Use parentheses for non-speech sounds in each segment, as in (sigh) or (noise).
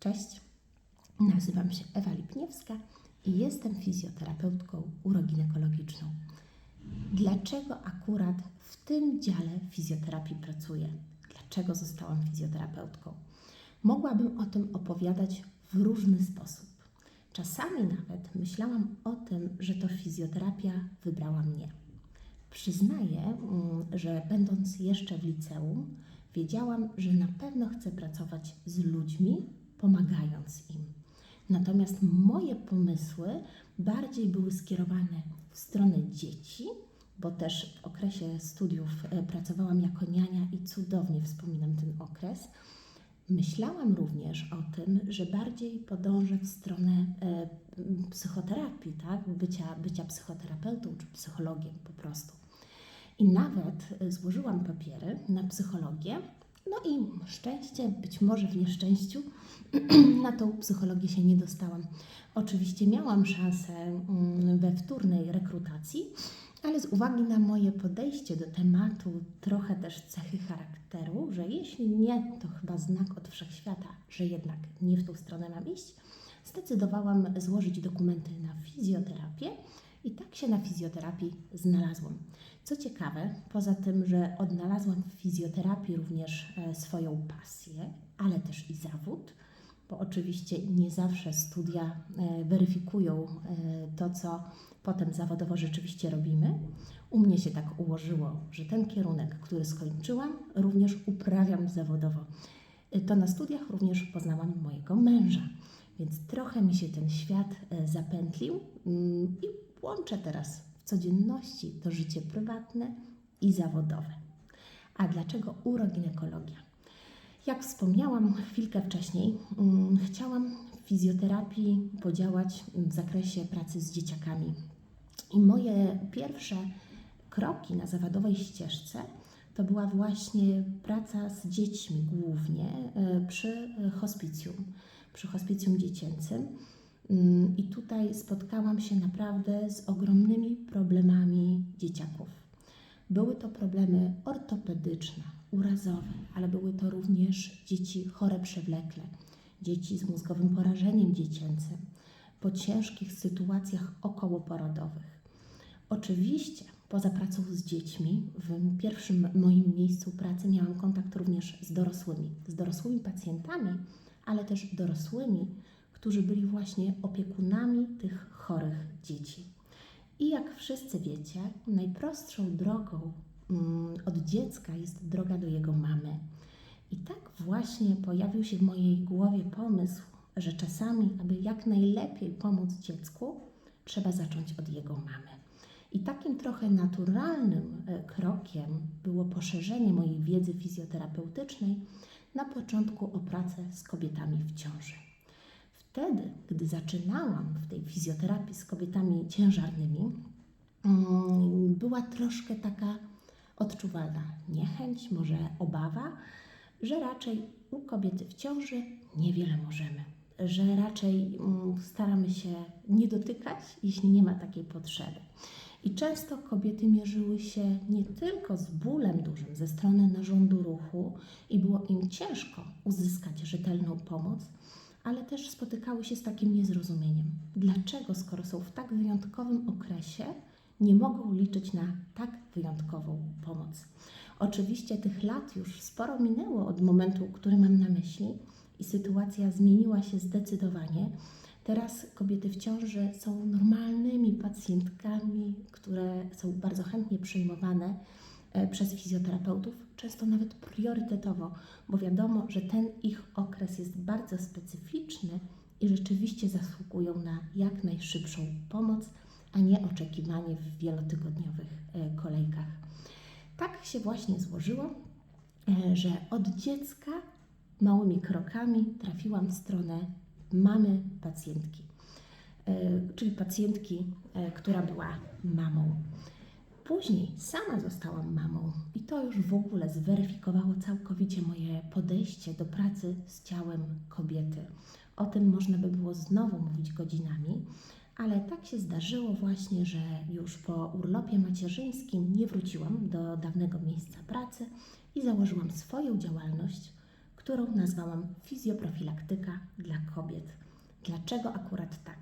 Cześć, nazywam się Ewa Lipniewska i jestem fizjoterapeutką uroginekologiczną. Dlaczego akurat w tym dziale fizjoterapii pracuję? Dlaczego zostałam fizjoterapeutką? Mogłabym o tym opowiadać w różny sposób. Czasami nawet myślałam o tym, że to fizjoterapia wybrała mnie. Przyznaję, mm, że będąc jeszcze w liceum, wiedziałam, że na pewno chcę pracować z ludźmi, pomagając im. Natomiast moje pomysły bardziej były skierowane w stronę dzieci, bo też w okresie studiów e, pracowałam jako niania i cudownie wspominam ten okres. Myślałam również o tym, że bardziej podążę w stronę e, psychoterapii, tak? bycia, bycia psychoterapeutą czy psychologiem po prostu. I nawet e, złożyłam papiery na psychologię, no i szczęście, być może w nieszczęściu, (clears throat) na tą psychologię się nie dostałam. Oczywiście miałam szansę mm, we wtórnej rekrutacji, ale z uwagi na moje podejście do tematu, trochę też cechy charakteru, że jeśli nie, to chyba znak od wszechświata, że jednak nie w tą stronę mam iść, zdecydowałam złożyć dokumenty na fizjoterapię i tak się na fizjoterapii znalazłam. Co ciekawe, poza tym, że odnalazłam w fizjoterapii również e, swoją pasję, ale też i zawód, bo oczywiście nie zawsze studia e, weryfikują e, to, co potem zawodowo rzeczywiście robimy. U mnie się tak ułożyło, że ten kierunek, który skończyłam, również uprawiam zawodowo. To na studiach również poznałam mojego męża, więc trochę mi się ten świat zapętlił mm, i łączę teraz w codzienności to życie prywatne i zawodowe. A dlaczego uroginekologia? Jak wspomniałam chwilkę wcześniej, mm, chciałam w fizjoterapii podziałać w zakresie pracy z dzieciakami. I moje pierwsze kroki na zawodowej ścieżce to była właśnie praca z dziećmi głównie e, przy hospicjum, przy hospicjum dziecięcym. Mm, I tutaj spotkałam się naprawdę z ogromnymi problemami dzieciaków. Były to problemy ortopedyczne, urazowe, ale były to również dzieci chore przewlekle, dzieci z mózgowym porażeniem dziecięcym, po ciężkich sytuacjach okołoporodowych. Oczywiście, poza pracą z dziećmi, w pierwszym moim miejscu pracy miałam kontakt również z dorosłymi, z dorosłymi pacjentami, ale też dorosłymi, którzy byli właśnie opiekunami tych chorych dzieci. I jak wszyscy wiecie, najprostszą drogą mm, od dziecka jest droga do jego mamy. I tak właśnie pojawił się w mojej głowie pomysł, że czasami, aby jak najlepiej pomóc dziecku, trzeba zacząć od jego mamy. I takim trochę naturalnym e, krokiem było poszerzenie mojej wiedzy fizjoterapeutycznej na początku o pracę z kobietami w ciąży. Wtedy, gdy zaczynałam w tej fizjoterapii z kobietami ciężarnymi, mm, była troszkę taka odczuwalna niechęć, może obawa, że raczej u kobiety w ciąży niewiele możemy, że raczej mm, staramy się nie dotykać, jeśli nie ma takiej potrzeby. I często kobiety mierzyły się nie tylko z bólem dużym ze strony narządu ruchu i było im ciężko uzyskać rzetelną pomoc, ale też spotykały się z takim niezrozumieniem. Dlaczego, skoro są w tak wyjątkowym okresie, nie mogą liczyć na tak wyjątkową pomoc? Oczywiście tych lat już sporo minęło od momentu, który mam na myśli, i sytuacja zmieniła się zdecydowanie. Teraz kobiety w ciąży są normalnymi pacjentkami, które są bardzo chętnie przyjmowane przez fizjoterapeutów, często nawet priorytetowo, bo wiadomo, że ten ich okres jest bardzo specyficzny i rzeczywiście zasługują na jak najszybszą pomoc, a nie oczekiwanie w wielotygodniowych e, kolejkach. Tak się właśnie złożyło, e, że od dziecka małymi krokami trafiłam w stronę mamy pacjentki, czyli pacjentki, która była mamą. Później sama zostałam mamą i to już w ogóle zweryfikowało całkowicie moje podejście do pracy z ciałem kobiety. O tym można by było znowu mówić godzinami, ale tak się zdarzyło właśnie, że już po urlopie macierzyńskim nie wróciłam do dawnego miejsca pracy i założyłam swoją działalność, którą nazwałam fizjoprofilaktyka dla kobiet. Dlaczego akurat tak?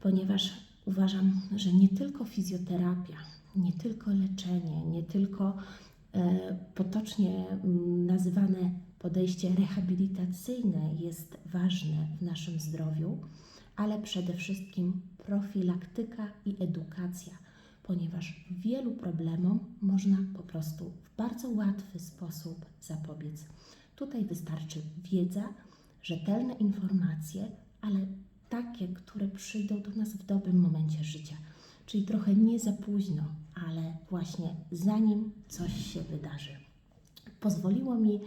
Ponieważ uważam, że nie tylko fizjoterapia, nie tylko leczenie, nie tylko e, potocznie mm, nazywane podejście rehabilitacyjne jest ważne w naszym zdrowiu, ale przede wszystkim profilaktyka i edukacja, ponieważ wielu problemom można po prostu w bardzo łatwy sposób zapobiec. Tutaj wystarczy wiedza, rzetelne informacje, ale takie, które przyjdą do nas w dobrym momencie życia. Czyli trochę nie za późno, ale właśnie zanim coś się wydarzy. Pozwoliło mi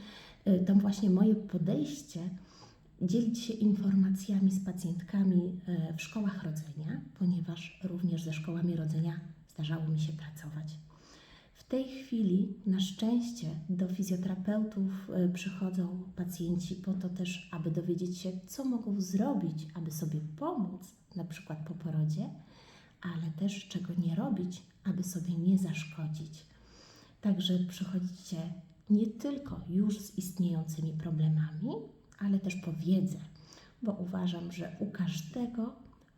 y, to właśnie moje podejście dzielić się informacjami z pacjentkami y, w szkołach rodzenia, ponieważ również ze szkołami rodzenia zdarzało mi się pracować. W tej chwili na szczęście do fizjoterapeutów y, przychodzą pacjenci po to też, aby dowiedzieć się, co mogą zrobić, aby sobie pomóc, na przykład po porodzie, ale też czego nie robić, aby sobie nie zaszkodzić. Także przychodzicie nie tylko już z istniejącymi problemami, ale też po wiedzę, bo uważam, że u każdego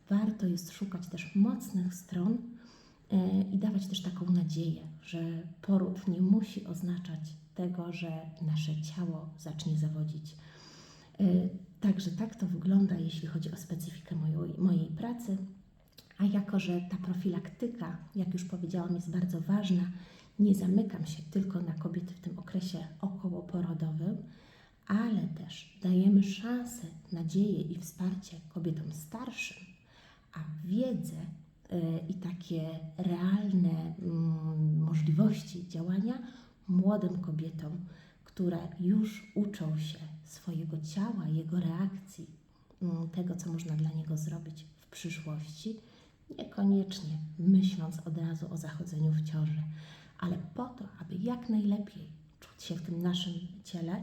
warto jest szukać też mocnych stron e, i dawać też taką nadzieję, że poród nie musi oznaczać tego, że nasze ciało zacznie zawodzić. E, Także tak to wygląda, jeśli chodzi o specyfikę mojej, mojej pracy. A jako, że ta profilaktyka, jak już powiedziałam, jest bardzo ważna, nie zamykam się tylko na kobiety w tym okresie okołoporodowym, ale też dajemy szansę, nadzieję i wsparcie kobietom starszym, a wiedzę y, i takie realne mm, możliwości działania młodym kobietom, które już uczą się swojego ciała, jego reakcji, mm, tego, co można dla niego zrobić w przyszłości, niekoniecznie myśląc od razu o zachodzeniu w ciąży, ale po to, aby jak najlepiej czuć się w tym naszym ciele,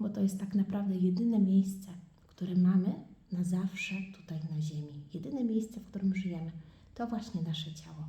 bo to jest tak naprawdę jedyne miejsce, które mamy na zawsze tutaj na Ziemi. Jedyne miejsce, w którym żyjemy, to właśnie nasze ciało.